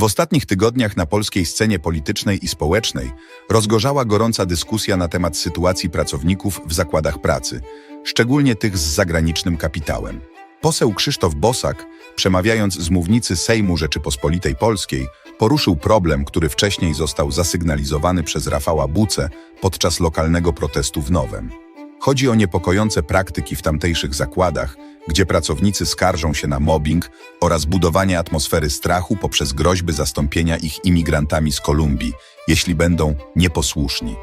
W ostatnich tygodniach na polskiej scenie politycznej i społecznej rozgorzała gorąca dyskusja na temat sytuacji pracowników w zakładach pracy, szczególnie tych z zagranicznym kapitałem. Poseł Krzysztof Bosak, przemawiając z mównicy Sejmu Rzeczypospolitej Polskiej, poruszył problem, który wcześniej został zasygnalizowany przez Rafała Buce podczas lokalnego protestu w Nowem. Chodzi o niepokojące praktyki w tamtejszych zakładach, gdzie pracownicy skarżą się na mobbing oraz budowanie atmosfery strachu poprzez groźby zastąpienia ich imigrantami z Kolumbii, jeśli będą nieposłuszni.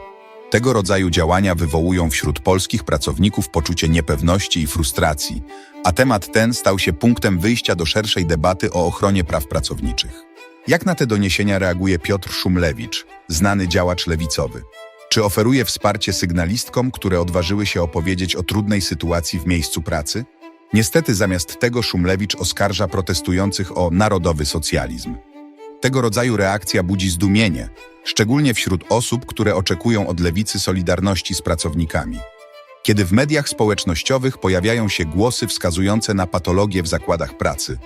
Tego rodzaju działania wywołują wśród polskich pracowników poczucie niepewności i frustracji, a temat ten stał się punktem wyjścia do szerszej debaty o ochronie praw pracowniczych. Jak na te doniesienia reaguje Piotr Szumlewicz, znany działacz lewicowy? Czy oferuje wsparcie sygnalistkom, które odważyły się opowiedzieć o trudnej sytuacji w miejscu pracy? Niestety zamiast tego Szumlewicz oskarża protestujących o narodowy socjalizm. Tego rodzaju reakcja budzi zdumienie, szczególnie wśród osób, które oczekują od lewicy solidarności z pracownikami. Kiedy w mediach społecznościowych pojawiają się głosy wskazujące na patologie w zakładach pracy,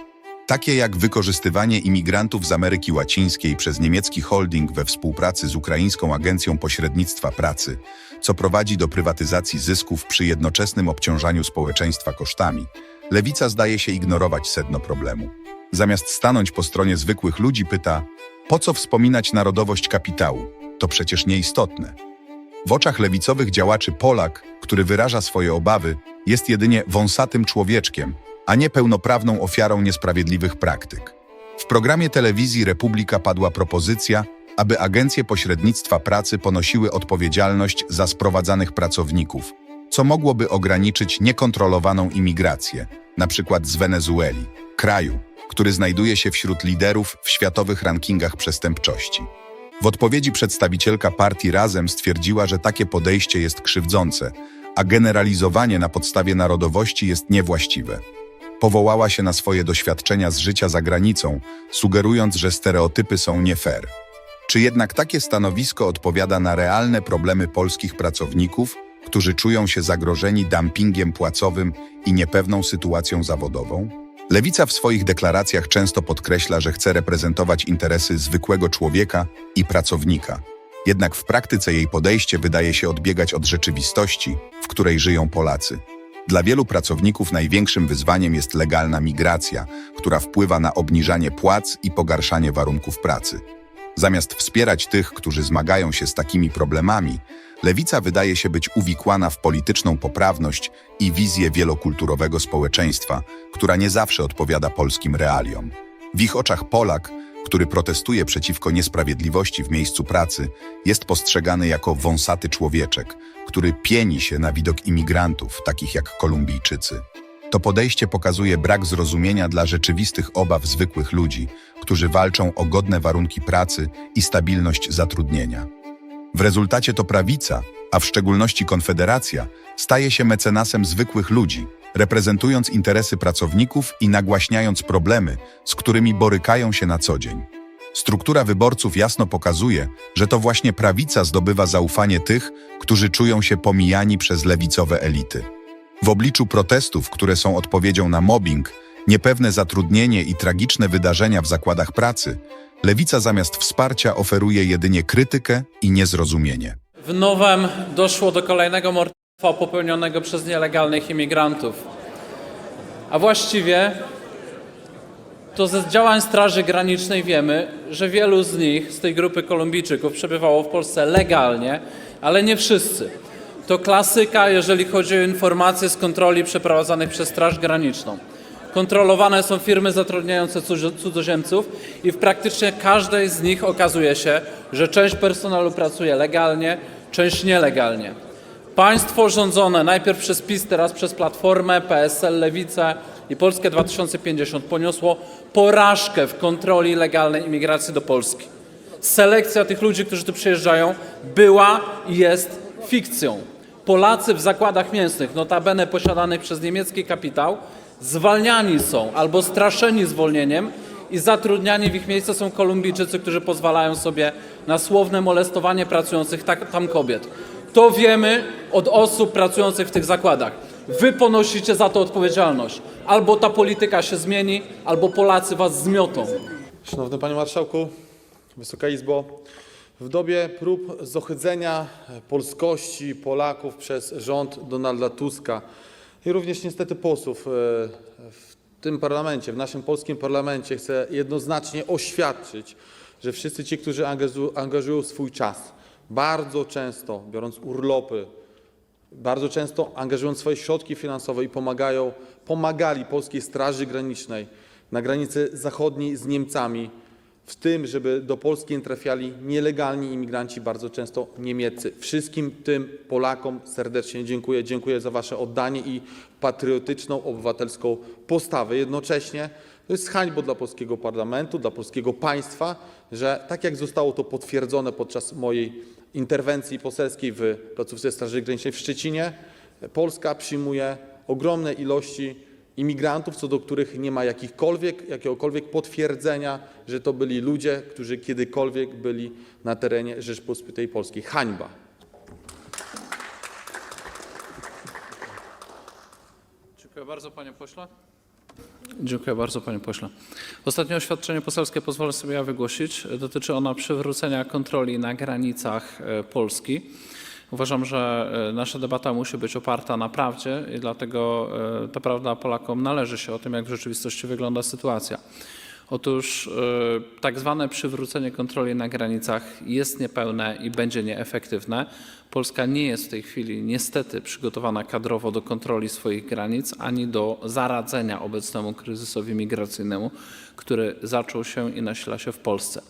takie jak wykorzystywanie imigrantów z Ameryki Łacińskiej przez niemiecki holding we współpracy z Ukraińską Agencją Pośrednictwa Pracy, co prowadzi do prywatyzacji zysków przy jednoczesnym obciążaniu społeczeństwa kosztami, lewica zdaje się ignorować sedno problemu. Zamiast stanąć po stronie zwykłych ludzi, pyta: po co wspominać narodowość kapitału? To przecież nieistotne. W oczach lewicowych działaczy Polak, który wyraża swoje obawy, jest jedynie wąsatym człowieczkiem, a nie pełnoprawną ofiarą niesprawiedliwych praktyk. W programie telewizji Republika padła propozycja, aby agencje pośrednictwa pracy ponosiły odpowiedzialność za sprowadzanych pracowników, co mogłoby ograniczyć niekontrolowaną imigrację, np. z Wenezueli, kraju, który znajduje się wśród liderów w światowych rankingach przestępczości. W odpowiedzi przedstawicielka partii Razem stwierdziła, że takie podejście jest krzywdzące, a generalizowanie na podstawie narodowości jest niewłaściwe. Powołała się na swoje doświadczenia z życia za granicą, sugerując, że stereotypy są nie fair. Czy jednak takie stanowisko odpowiada na realne problemy polskich pracowników, którzy czują się zagrożeni dumpingiem płacowym i niepewną sytuacją zawodową? Lewica w swoich deklaracjach często podkreśla, że chce reprezentować interesy zwykłego człowieka i pracownika. Jednak w praktyce jej podejście wydaje się odbiegać od rzeczywistości, w której żyją Polacy. Dla wielu pracowników największym wyzwaniem jest legalna migracja, która wpływa na obniżanie płac i pogarszanie warunków pracy. Zamiast wspierać tych, którzy zmagają się z takimi problemami, lewica wydaje się być uwikłana w polityczną poprawność i wizję wielokulturowego społeczeństwa, która nie zawsze odpowiada polskim realiom. W ich oczach Polak, który protestuje przeciwko niesprawiedliwości w miejscu pracy, jest postrzegany jako wąsaty człowieczek, który pieni się na widok imigrantów, takich jak Kolumbijczycy. To podejście pokazuje brak zrozumienia dla rzeczywistych obaw zwykłych ludzi, którzy walczą o godne warunki pracy i stabilność zatrudnienia. W rezultacie to prawica, a w szczególności Konfederacja, staje się mecenasem zwykłych ludzi, reprezentując interesy pracowników i nagłaśniając problemy, z którymi borykają się na co dzień. Struktura wyborców jasno pokazuje, że to właśnie prawica zdobywa zaufanie tych, którzy czują się pomijani przez lewicowe elity. W obliczu protestów, które są odpowiedzią na mobbing, niepewne zatrudnienie i tragiczne wydarzenia w zakładach pracy, lewica zamiast wsparcia oferuje jedynie krytykę i niezrozumienie. W Nowem doszło do kolejnego morderstwa popełnionego przez nielegalnych imigrantów. A właściwie to ze działań Straży Granicznej wiemy, że wielu z nich, z tej grupy Kolumbijczyków, przebywało w Polsce legalnie, ale nie wszyscy. To klasyka, jeżeli chodzi o informacje z kontroli przeprowadzanych przez Straż Graniczną. Kontrolowane są firmy zatrudniające cudzo- cudzoziemców i w praktycznie każdej z nich okazuje się, że część personelu pracuje legalnie, część nielegalnie. Państwo rządzone najpierw przez PiS, teraz przez Platformę, PSL, Lewicę i Polskę 2050 poniosło porażkę w kontroli legalnej imigracji do Polski. Selekcja tych ludzi, którzy tu przyjeżdżają, była i jest fikcją. Polacy w zakładach mięsnych, notabene posiadanych przez niemiecki kapitał, zwalniani są albo straszeni zwolnieniem i zatrudniani w ich miejsce są Kolumbijczycy, którzy pozwalają sobie na słowne molestowanie pracujących tak, tam kobiet. To wiemy od osób pracujących w tych zakładach. Wy ponosicie za to odpowiedzialność. Albo ta polityka się zmieni, albo Polacy was zmiotą. Szanowny Panie Marszałku, Wysoka Izbo, w dobie prób zohydzenia polskości Polaków przez rząd Donalda Tuska i również niestety posłów e, w tym parlamencie, w naszym polskim parlamencie chcę jednoznacznie oświadczyć, że wszyscy ci, którzy angażu- angażują swój czas, bardzo często biorąc urlopy, bardzo często angażując swoje środki finansowe i pomagają, pomagali Polskiej Straży Granicznej na granicy zachodniej z Niemcami, w tym, żeby do Polski trafiali nielegalni imigranci, bardzo często niemieccy. Wszystkim tym Polakom serdecznie dziękuję. Dziękuję za Wasze oddanie i patriotyczną, obywatelską postawę. Jednocześnie to jest hańbą dla polskiego parlamentu, dla polskiego państwa, że tak jak zostało to potwierdzone podczas mojej interwencji poselskiej w placówce Straży Granicznej w Szczecinie, Polska przyjmuje ogromne ilości imigrantów, co do których nie ma jakiegokolwiek potwierdzenia, że to byli ludzie, którzy kiedykolwiek byli na terenie Rzeczpospolitej Polskiej. Hańba. Dziękuję bardzo, panie pośle. Dziękuję bardzo, panie pośle. Ostatnie oświadczenie poselskie pozwolę sobie ja wygłosić. Dotyczy ono przywrócenia kontroli na granicach e, Polski. Uważam, że e, nasza debata musi być oparta na prawdzie i dlatego e, ta prawda Polakom należy się o tym, jak w rzeczywistości wygląda sytuacja. Otóż e, tak zwane przywrócenie kontroli na granicach jest niepełne i będzie nieefektywne. Polska nie jest w tej chwili niestety przygotowana kadrowo do kontroli swoich granic ani do zaradzenia obecnemu kryzysowi migracyjnemu, który zaczął się i nasila się w Polsce.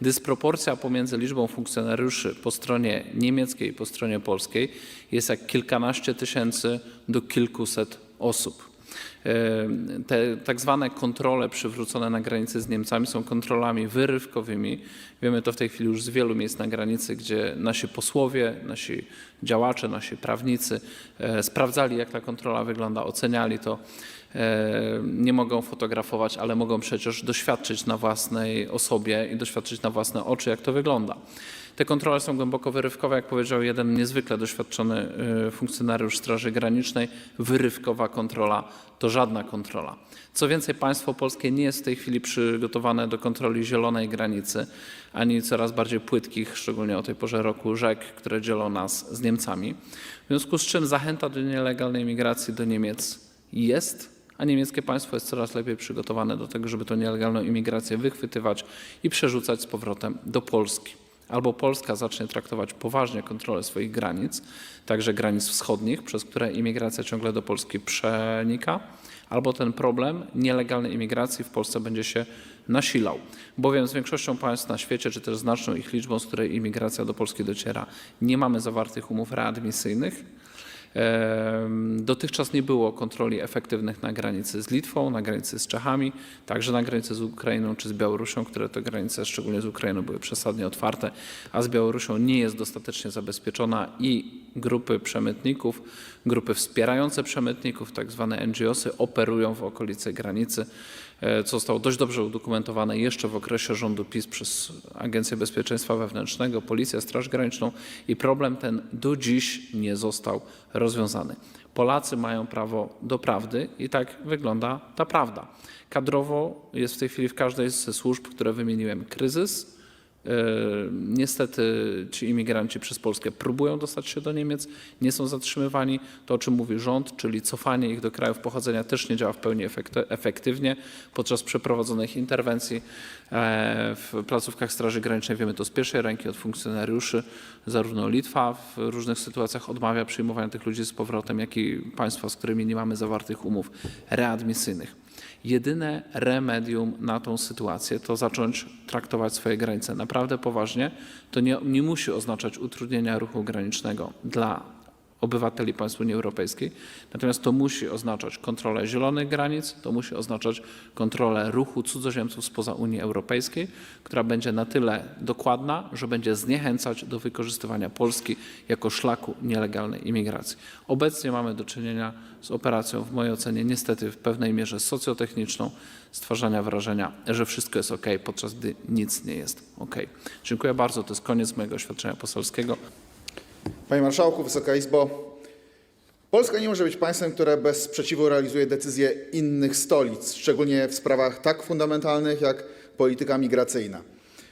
Dysproporcja pomiędzy liczbą funkcjonariuszy po stronie niemieckiej i po stronie polskiej jest jak kilkanaście tysięcy do kilkuset osób. Te tak zwane kontrole przywrócone na granicy z Niemcami są kontrolami wyrywkowymi. Wiemy to w tej chwili już z wielu miejsc na granicy, gdzie nasi posłowie, nasi działacze, nasi prawnicy e, sprawdzali, jak ta kontrola wygląda, oceniali to. E, Nie mogą fotografować, ale mogą przecież doświadczyć na własnej osobie i doświadczyć na własne oczy, jak to wygląda. Te kontrole są głęboko wyrywkowe, jak powiedział jeden niezwykle doświadczony y, funkcjonariusz Straży Granicznej. Wyrywkowa kontrola to żadna kontrola. Co więcej, państwo polskie nie jest w tej chwili przygotowane do kontroli zielonej granicy, ani coraz bardziej płytkich, szczególnie o tej porze roku, rzek, które dzielą nas z Niemcami. W związku z czym zachęta do nielegalnej migracji do Niemiec jest a niemieckie państwo jest coraz lepiej przygotowane do tego, żeby tę nielegalną imigrację wychwytywać i przerzucać z powrotem do Polski. Albo Polska zacznie traktować poważnie kontrolę swoich granic, także granic wschodnich, przez które imigracja ciągle do Polski przenika, albo ten problem nielegalnej imigracji w Polsce będzie się nasilał. Bowiem z większością państw na świecie, czy też znaczną ich liczbą, z której imigracja do Polski dociera, nie mamy zawartych umów readmisyjnych. Dotychczas nie było kontroli efektywnych na granicy z Litwą, na granicy z Czechami, także na granicy z Ukrainą czy z Białorusią, które te granice, szczególnie z Ukrainą, były przesadnie otwarte, a z Białorusią nie jest dostatecznie zabezpieczona i grupy przemytników, grupy wspierające przemytników, tak zwane NGOsy, operują w okolicy granicy, e, co zostało dość dobrze udokumentowane jeszcze w okresie rządu PiS przez Agencję Bezpieczeństwa Wewnętrznego, Policję, Straż Graniczną i problem ten do dziś nie został rozwiązany. Polacy mają prawo do prawdy i tak wygląda ta prawda. Kadrowo jest w tej chwili w każdej ze służb, które wymieniłem, kryzys. Niestety ci imigranci przez Polskę próbują dostać się do Niemiec, nie są zatrzymywani. To, o czym mówi rząd, czyli cofanie ich do krajów pochodzenia, też nie działa w pełni efekty- efektywnie. Podczas przeprowadzonych interwencji e, w placówkach Straży Granicznej wiemy to z pierwszej ręki od funkcjonariuszy. Zarówno Litwa w różnych sytuacjach odmawia przyjmowania tych ludzi z powrotem, jak i państwa, z którymi nie mamy zawartych umów readmisyjnych. Jedyne remedium na tą sytuację to zacząć traktować swoje granice naprawdę poważnie. To nie, nie musi oznaczać utrudnienia ruchu granicznego dla obywateli państw Unii Europejskiej, natomiast to musi oznaczać kontrolę zielonych granic, to musi oznaczać kontrolę ruchu cudzoziemców spoza Unii Europejskiej, która będzie na tyle dokładna, że będzie zniechęcać do wykorzystywania Polski jako szlaku nielegalnej imigracji. Obecnie mamy do czynienia z operacją, w mojej ocenie, niestety w pewnej mierze socjotechniczną, stwarzania wrażenia, że wszystko jest ok, podczas gdy nic nie jest ok. Dziękuję bardzo. To jest koniec mojego oświadczenia poselskiego. Panie Marszałku, Wysoka Izbo. Polska nie może być państwem, które bez sprzeciwu realizuje decyzje innych stolic, szczególnie w sprawach tak fundamentalnych jak polityka migracyjna.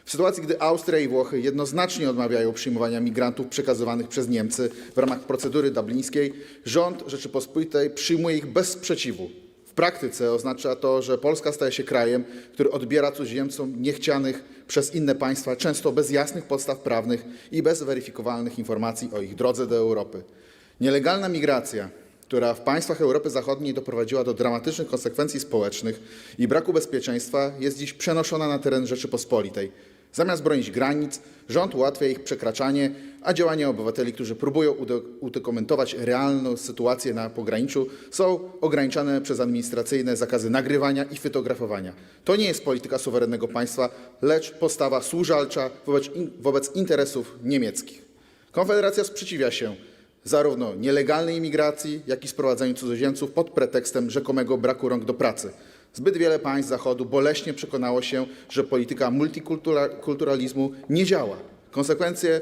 W sytuacji, gdy Austria i Włochy jednoznacznie odmawiają przyjmowania migrantów przekazywanych przez Niemcy w ramach procedury dublińskiej, rząd Rzeczypospolitej przyjmuje ich bez sprzeciwu. Praktyce oznacza to, że Polska staje się krajem, który odbiera cudzoziemcom niechcianych przez inne państwa, często bez jasnych podstaw prawnych i bez weryfikowalnych informacji o ich drodze do Europy. Nielegalna migracja, która w państwach Europy Zachodniej doprowadziła do dramatycznych konsekwencji społecznych i braku bezpieczeństwa, jest dziś przenoszona na teren Rzeczypospolitej. Zamiast bronić granic, rząd ułatwia ich przekraczanie, a działania obywateli, którzy próbują udo- udokumentować realną sytuację na pograniczu, są ograniczane przez administracyjne zakazy nagrywania i fotografowania. To nie jest polityka suwerennego państwa, lecz postawa służalcza wobec, wobec interesów niemieckich. Konfederacja sprzeciwia się zarówno nielegalnej imigracji, jak i sprowadzaniu cudzoziemców pod pretekstem rzekomego braku rąk do pracy. Zbyt wiele państw Zachodu boleśnie przekonało się, że polityka multikulturalizmu nie działa. Konsekwencje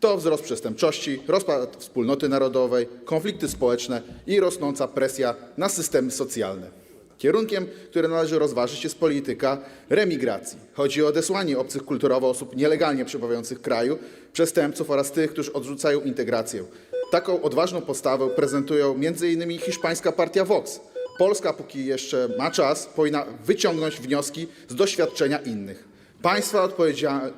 to wzrost przestępczości, rozpad wspólnoty narodowej, konflikty społeczne i rosnąca presja na systemy socjalne. Kierunkiem, który należy rozważyć, jest polityka remigracji. Chodzi o odesłanie obcych kulturowo osób nielegalnie przebywających w kraju, przestępców oraz tych, którzy odrzucają integrację. Taką odważną postawę prezentują m.in. hiszpańska partia Vox. Polska, póki jeszcze ma czas, powinna wyciągnąć wnioski z doświadczenia innych. Państwo,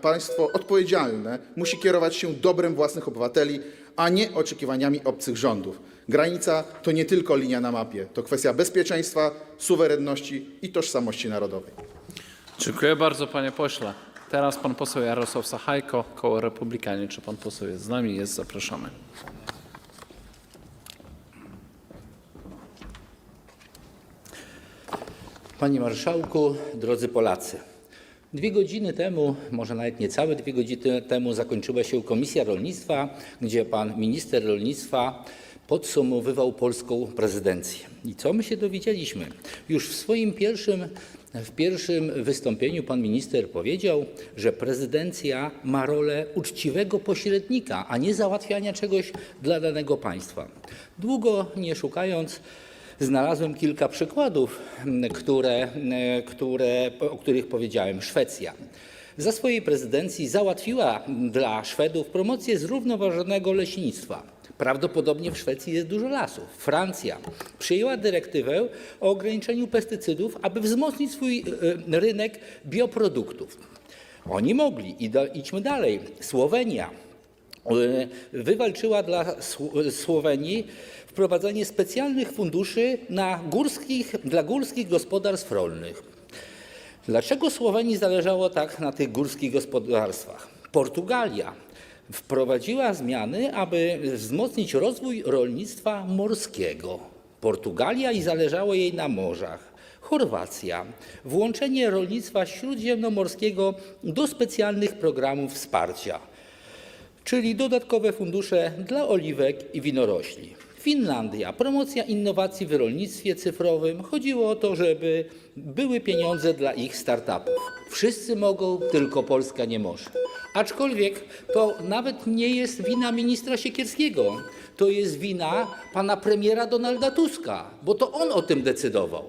państwo odpowiedzialne musi kierować się dobrem własnych obywateli, a nie oczekiwaniami obcych rządów. Granica to nie tylko linia na mapie, to kwestia bezpieczeństwa, suwerenności i tożsamości narodowej. Dziękuję bardzo, panie pośle. Teraz pan poseł Jarosław Sachajko, koło Republikanie. Czy pan poseł jest z nami? Jest, zapraszamy. Panie Marszałku, drodzy Polacy. Dwie godziny temu, może nawet niecałe dwie godziny temu, zakończyła się Komisja Rolnictwa, gdzie pan minister rolnictwa podsumowywał polską prezydencję. I co my się dowiedzieliśmy? Już w swoim pierwszym, w pierwszym wystąpieniu pan minister powiedział, że prezydencja ma rolę uczciwego pośrednika, a nie załatwiania czegoś dla danego państwa. Długo nie szukając, Znalazłem kilka przykładów, które, które, o których powiedziałem. Szwecja. Za swojej prezydencji załatwiła dla Szwedów promocję zrównoważonego leśnictwa. Prawdopodobnie w Szwecji jest dużo lasów. Francja przyjęła dyrektywę o ograniczeniu pestycydów, aby wzmocnić swój y, rynek bioproduktów. Oni mogli. I idźmy dalej. Słowenia wywalczyła dla Sł- Słowenii wprowadzenie specjalnych funduszy dla górskich gospodarstw rolnych. Dlaczego Słowenii zależało tak na tych górskich gospodarstwach? Portugalia wprowadziła zmiany, aby wzmocnić rozwój rolnictwa morskiego. Portugalia i zależało jej na morzach. Chorwacja włączenie rolnictwa śródziemnomorskiego do specjalnych programów wsparcia czyli dodatkowe fundusze dla oliwek i winorośli. Finlandia, promocja innowacji w rolnictwie cyfrowym. Chodziło o to, żeby były pieniądze dla ich startupów. Wszyscy mogą, tylko Polska nie może. Aczkolwiek to nawet nie jest wina ministra Siekierskiego. To jest wina pana premiera Donalda Tuska, bo to on o tym decydował.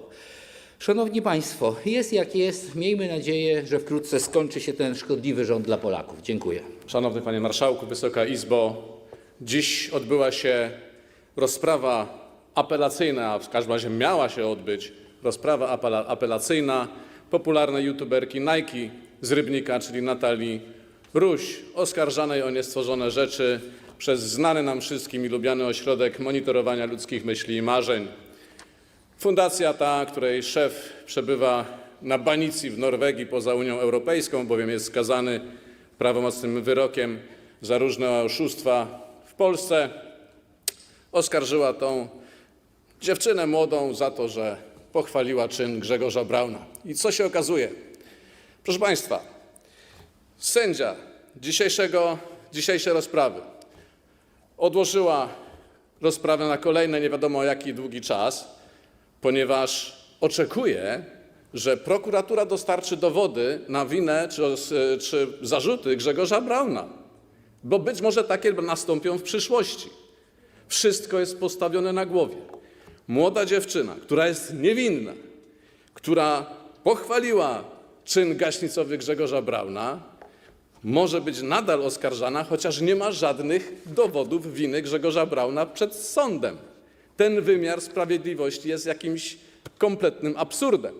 Szanowni Państwo, jest jak jest. Miejmy nadzieję, że wkrótce skończy się ten szkodliwy rząd dla Polaków. Dziękuję. Szanowny Panie Marszałku, Wysoka Izbo, dziś odbyła się rozprawa apelacyjna, a w każdym razie miała się odbyć rozprawa apela apelacyjna popularnej youtuberki Nike z Rybnika, czyli Natalii Ruś, oskarżanej o niestworzone rzeczy przez znany nam wszystkim i lubiany ośrodek monitorowania ludzkich myśli i marzeń. Fundacja ta, której szef przebywa na banicji w Norwegii poza Unią Europejską, bowiem jest skazany prawomocnym wyrokiem za różne oszustwa w Polsce, oskarżyła tą dziewczynę młodą za to, że pochwaliła czyn Grzegorza Brauna. I co się okazuje? Proszę Państwa, sędzia dzisiejszego, dzisiejszej rozprawy odłożyła rozprawę na kolejny nie wiadomo jaki długi czas, ponieważ oczekuje, że prokuratura dostarczy dowody na winę czy, czy zarzuty Grzegorza Brauna, bo być może takie nastąpią w przyszłości. Wszystko jest postawione na głowie. Młoda dziewczyna, która jest niewinna, która pochwaliła czyn gaśnicowy Grzegorza Brauna może być nadal oskarżana, chociaż nie ma żadnych dowodów winy Grzegorza Brauna przed sądem. Ten wymiar sprawiedliwości jest jakimś kompletnym absurdem.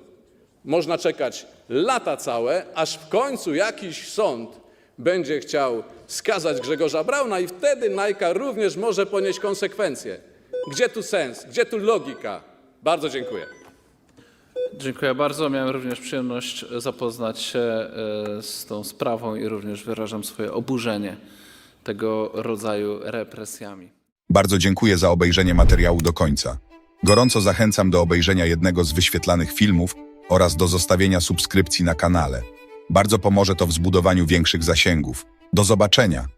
Można czekać lata całe, aż w końcu jakiś sąd będzie chciał skazać Grzegorza Brauna i wtedy Najka również może ponieść konsekwencje. Gdzie tu sens? Gdzie tu logika? Bardzo dziękuję. Dziękuję bardzo. Miałem również przyjemność zapoznać się e, z tą sprawą i również wyrażam swoje oburzenie tego rodzaju represjami. Bardzo dziękuję za obejrzenie materiału do końca. Gorąco zachęcam do obejrzenia jednego z wyświetlanych filmów oraz do zostawienia subskrypcji na kanale. Bardzo pomoże to w zbudowaniu większych zasięgów. Do zobaczenia!